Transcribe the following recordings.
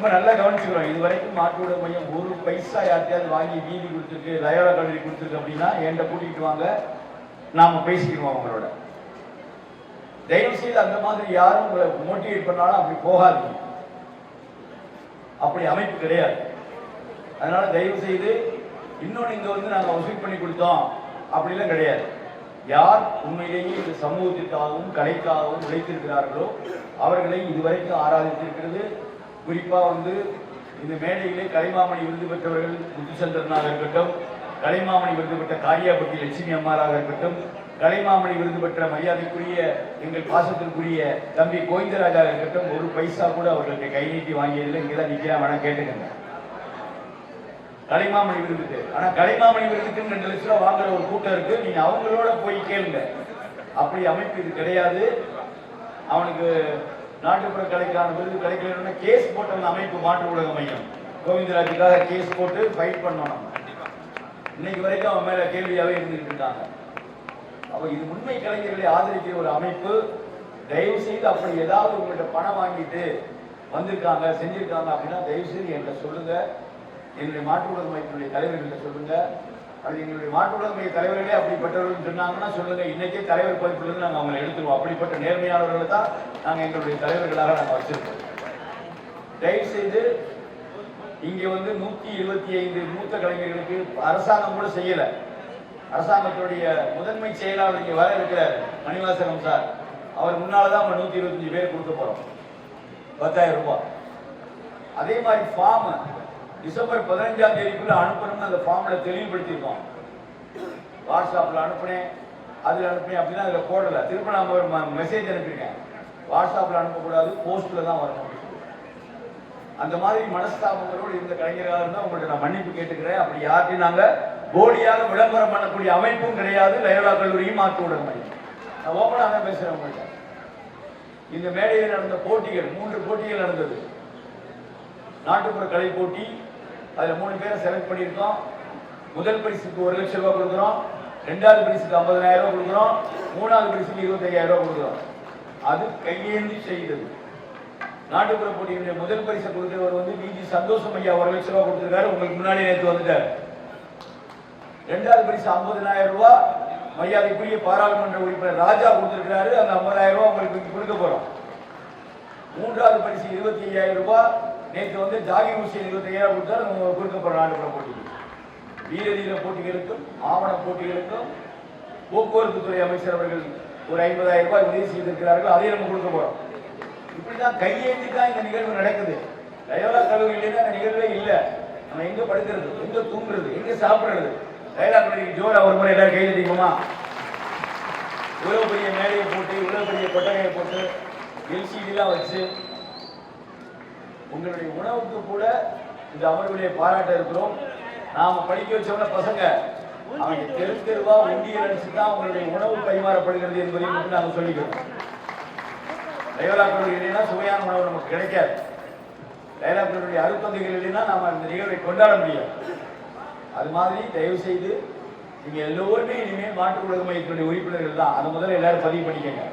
ரொம்ப நல்லா கவனிச்சுக்கிறோம். இது வரைக்கும் மாற்றோட மையம் ஒரு பைசா யார்ட்டையாவது வாங்கி வீதி கொடுத்துருக்கு லயோலா கல்லூரி கொடுத்துருக்கு அப்படின்னா என்கிட்ட கூட்டிகிட்டு வாங்க. நாம் பேசிக்குவோம் அவங்களோட. தயவு செய்து அந்த மாதிரி யாரும் உங்களை மோட்டிவேட் பண்ணாலும் அப்படி போகாதீங்க. அப்படி அமைப்பு கிடையாது. அதனால தயவு செய்து இன்னொன்று இங்கே வந்து நாங்கள் வசூல் பண்ணி கொடுத்தோம் அப்படிலாம் கிடையாது. யார் உண்மையிலேயே இந்த சமூகத்திற்காகவும் கலைக்காகவும் உழைத்திருக்கிறார்களோ அவர்களை இதுவரைக்கும் ஆராதித்திருக்கிறது. குறிப்பா வந்து இந்த மேடையிலே கலைமாமணி விருது பெற்றவர்கள் முத்துச்சந்திரனாக இருக்கட்டும் கலைமாமணி விருது பெற்ற காரியாபட்டி லட்சுமி அம்மாராக இருக்கட்டும் கலைமாமணி விருது பெற்ற மரியாதைக்குரிய எங்கள் பாசத்திற்குரிய தம்பி கோவிந்தராஜா இருக்கட்டும் ஒரு பைசா கூட அவர்களுக்கு கை நீட்டி வாங்கியதில்லை. இங்கே தான் நிற்கிறேன் வேணா கேட்டுக்கங்க. கலைமாமணி விருதுக்கு ஆனா கலைமாமணி விருதுக்குன்னு ரெண்டு லட்ச ரூபா வாங்குற ஒரு கூட்டம் இருக்கு. நீங்க அவங்களோட போய் கேளுங்க. அப்படி அமைப்பு இது கிடையாது. அவனுக்கு நாட்டுப்புற கலைக்கான விருது கிடைக்கலன்னு கேஸ் போட்ட அந்த அமைப்பு மாற்று ஊடக மையம் கோவிந்தராஜுக்காக கேஸ் போட்டு ஃபைட் பண்ணோம் நம்ம இன்னைக்கு வரைக்கும் அவன் மேல கேள்வியாவே இருந்துகிட்டு இருக்காங்க. அப்ப இது உண்மை கலைஞர்களை ஆதரிக்கிற ஒரு அமைப்பு. தயவு செய்து அப்படி ஏதாவது உங்கள்கிட்ட பணம் வாங்கிட்டு வந்திருக்காங்க செஞ்சிருக்காங்க அப்படின்னா தயவு செய்து என்கிட்ட சொல்லுங்க. எங்களுடைய மாற்று உலக அமைப்பினுடைய தலைவர்கள்ட்ட சொல்லுங்க. அது எங்களுடைய மாற்றுடைய தலைவர்களே அப்படிப்பட்டவர்கள் சொன்னாங்கன்னா சொல்லுங்க இன்னைக்கே தலைவர் பொறுப்பிலிருந்து நாங்கள் அவங்களை எடுத்துருவோம். அப்படிப்பட்ட நேர்மையாளர்களை தான் நாங்கள் எங்களுடைய தலைவர்களாக நாங்கள் வச்சிருக்கோம். தயவு செய்து இங்க வந்து நூத்தி இருபத்தி ஐந்து மூத்த கலைஞர்களுக்கு அரசாங்கம் கூட செய்யல. அரசாங்கத்துடைய முதன்மை செயலாளர் இங்க வர இருக்கிறார் மணிவாசகம் சார். அவர் முன்னாலதான் நம்ம நூத்தி இருபத்தஞ்சு பேர் கொடுக்க போறோம். பத்தாயிரம் ரூபாய். அதே மாதிரி ஃபார்ம் டிசம்பர் பதினஞ்சாம் தேதிக்குள்ள அனுப்பணும்னு அந்த ஃபார்ம்ல தெளிவுபடுத்தியிருக்கோம். வாட்ஸ்அப்ல அனுப்புனேன் அதுல அனுப்புனேன் அப்படின்னா அதுல போடல. திரும்ப நான் ஒரு மெசேஜ் அனுப்பியிருக்கேன். வாட்ஸ்அப்ல அனுப்பக்கூடாது போஸ்ட்ல தான் வரணும். அந்த மாதிரி மனஸ்தாபங்களோடு இருந்த கலைஞராக இருந்தால் உங்கள்ட்ட நான் மன்னிப்பு கேட்டுக்கிறேன். அப்படி யார்ட்டையும் நாங்கள் போலியாக விளம்பரம் பண்ணக்கூடிய அமைப்பும் கிடையாது. லயோலா கல்லூரியும் மாற்றி விட மையம். நான் ஓப்பனாக தான் பேசுகிறேன் உங்கள்கிட்ட இந்த மேடையில் நடந்த போட்டிகள் மூன்று போட்டிகள் நடந்தது. நாட்டுப்புற கலை போட்டி அதுல மூணு பேரை செலக்ட் பண்ணியிருக்கோம். முதல் பரிசுக்கு ஒரு லட்சம் ரூபாய் கொடுக்குறோம். ரெண்டாவது பரிசுக்கு ஐம்பதாயிரம் ரூபாய் கொடுக்குறோம். மூணாவது பரிசுக்கு இருபத்தையாயிரம் ரூபாய் கொடுக்குறோம். அது கையேந்தி செய்தது. நாட்டுப்புற போட்டியினுடைய முதல் பரிசை கொடுக்கிறவர் வந்து பிஜி சந்தோஷம் ஐயா ஒரு லட்சம் ரூபாய் கொடுத்துருக்காரு. உங்களுக்கு முன்னாடி நேற்று வந்துட்டார். ரெண்டாவது பரிசு ஐம்பதனாயிரம் ரூபாய். மரியாதைக்குரிய பாராளுமன்ற உறுப்பினர் ராஜா கொடுத்திருக்கிறாரு. அந்த ஐம்பதாயிரம் ரூபாய் உங்களுக்கு கொடுக்க போறோம். மூன்றாவது பரிசு இருபத்தி ஐயாயிரம் ரூபாய். நேற்று வந்து ஜாகிர் ஹுசேன் இருபத்தி ஐயாயிரம் கொடுத்தாரு. நம்ம நாட்டுப்புற போட்டிக்கு வீரதீர போட்டிகளுக்கும் ஆவண போட்டிகளுக்கும் போக்குவரத்து துறை அமைச்சர் அவர்கள் ஒரு ஐம்பதாயிரம் ரூபாய் உதவி செய்திருக்கிறார்கள். அதையும் நம்ம கொடுக்க போறோம். இப்படிதான் கையேந்தி தான் இந்த நிகழ்வு நடக்குது. லயோலா கல்லூரியில அந்த நிகழ்வே இல்லை. நம்ம எங்க படுக்கிறது? எங்க தூங்குறது? எங்க சாப்பிடுறது? லயோலா கல்லூரிக்கு ஜோரா ஒரு முறை எல்லாரும் கையில் தீக்குமா இவ்வளவு பெரிய மேடையை போட்டு இவ்வளவு பெரிய கொட்டகையை போட்டு எல்சிடிலாம் வச்சு உங்களுடைய உணவுக்கு கூட இந்த அமர்வுடைய பாராட்ட இருக்கிறோம். நாம படிக்க வச்சவன பசங்க அவங்க தெரு தெருவா ஒண்டிய அடிச்சு தான் உங்களுடைய உணவு பரிமாறப்படுகிறது என்பதையும் மட்டும் நாங்கள் சொல்லிக்கிறோம். லைவலாக்கள் இல்லைன்னா சுவையான உணவு நமக்கு கிடைக்காது. லைலாக்களுடைய கல்லூரி அருப்பந்தைகள் இல்லைன்னா நாம இந்த நிகழ்வை கொண்டாட முடியாது. அது மாதிரி தயவு செய்து நீங்க எல்லோருமே இனிமேல் மாற்று உலக மையத்தினுடைய உறுப்பினர்கள் தான். அதை முதல்ல எல்லாரும் பதிவு பண்ணிக்கங்க.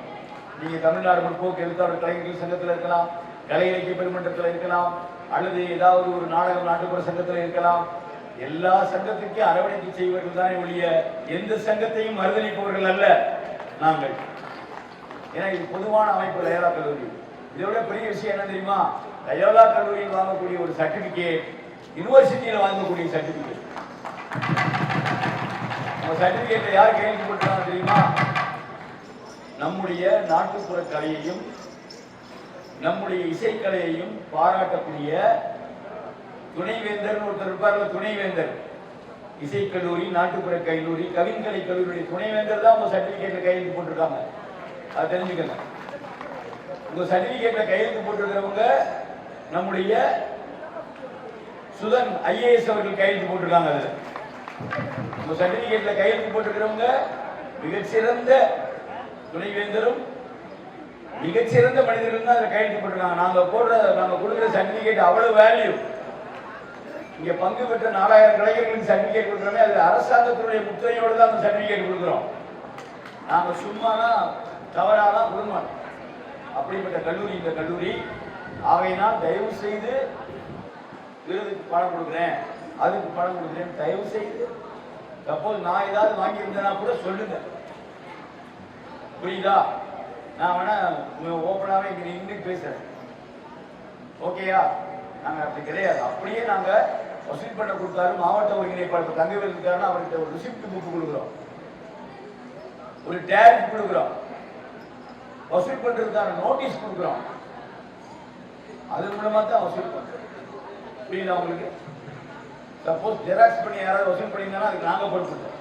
நீங்க தமிழ்நாடு முற்போக்கு எழுத்தாளர் கலைஞர்கள் சங்கத்தில் இருக்கலாம் கலை இலக்கிய பெருமன்றத்தில் இருக்கலாம் அல்லது ஏதாவது ஒரு நாடகம் நாட்டுப்புற சங்கத்தில் இருக்கலாம். எல்லா சங்கத்துக்கும் அரவணைப்பு செய்வர்கள் தானே ஒழிய எந்த சங்கத்தையும் மறுதளிப்பவர்கள் அல்ல நாங்கள். ஏன்னா இது பொதுவான அமைப்பு லயோலா கல்லூரி. இதை விட பெரிய விஷயம் என்ன தெரியுமா? லயோலா கல்லூரியில் வாங்கக்கூடிய ஒரு சர்டிபிகேட் யூனிவர்சிட்டியில் வாங்கக்கூடிய சர்டிபிகேட் அந்த சர்டிபிகேட்ல யார் கேள்விப்பட்டாங்க தெரியுமா? நம்முடைய நாட்டுப்புற கலையையும் நம்முடைய இசைக்கலையையும் பாராட்டக்கூடிய துணைவேந்தர் ஒருத்தர் இருப்பார்ல துணைவேந்தர். இசைக்கல்லூரி நாட்டுப்புற கல்லூரி கவின்கலை கல்லூரி துணைவேந்தர் தான் உங்க சர்டிபிகேட்ல கையெழுத்து போட்டிருக்காங்க. அதை தெரிஞ்சுக்கங்க. உங்க சர்டிபிகேட்ல கையெழுத்து போட்டிருக்கிறவங்க நம்முடைய சுதன் ஐஏஎஸ் அவர்கள் கையெழுத்து போட்டிருக்காங்க அதுல. உங்க சர்டிபிகேட்ல கையெழுத்து போட்டிருக்கிறவங்க மிகச்சிறந்த துணைவேந்தரும் மிகச்சிறந்த மனிதர்கள் தான் அதில் கையெழுத்து நாங்கள் நாங்க போடுற நாங்க கொடுக்குற சர்டிஃபிகேட் அவ்வளவு வேல்யூ இங்க பங்கு பெற்ற நாலாயிரம் கலைஞர்களுக்கு சர்டிஃபிகேட் கொடுக்குறோமே அது அரசாங்கத்தினுடைய முத்திரையோடு தான் அந்த சர்டிஃபிகேட் கொடுக்குறோம். நாங்க சும்மாலாம் தவறாலாம் கொடுக்க மாட்டோம். அப்படிப்பட்ட கல்லூரி இந்த கல்லூரி. ஆகையினால் தயவு செய்து விருதுக்கு பணம் கொடுக்குறேன். அதுக்கு பணம் கொடுக்குறேன். தயவு செய்து சப்போஸ் நான் ஏதாவது வாங்கியிருந்தேன்னா கூட சொல்லுங்க. புரியுதா? நான் வேணா ஓப்பனாகவே இங்கே நின்று பேசுறேன். ஓகேயா நாங்கள் அப்படி கிடையாது. அப்படியே நாங்கள் வசூல் பண்ண கொடுத்தாரு மாவட்ட ஒருங்கிணைப்பாளர் தங்கவேல் இருக்காருன்னு அவர்கிட்ட ஒரு ரிசிப்ட் புக் கொடுக்குறோம். ஒரு டேரிஃப் கொடுக்குறோம். வசூல் பண்ணுறதுக்கான நோட்டீஸ் கொடுக்குறோம். அது மூலமா தான் வசூல் பண்ணுறோம் புரியுதா உங்களுக்கு? சப்போஸ் ஜெராக்ஸ் பண்ணி யாராவது வசூல் பண்ணியிருந்தாங்கன்னா அதுக்கு நாங்கள் பொறுப்பு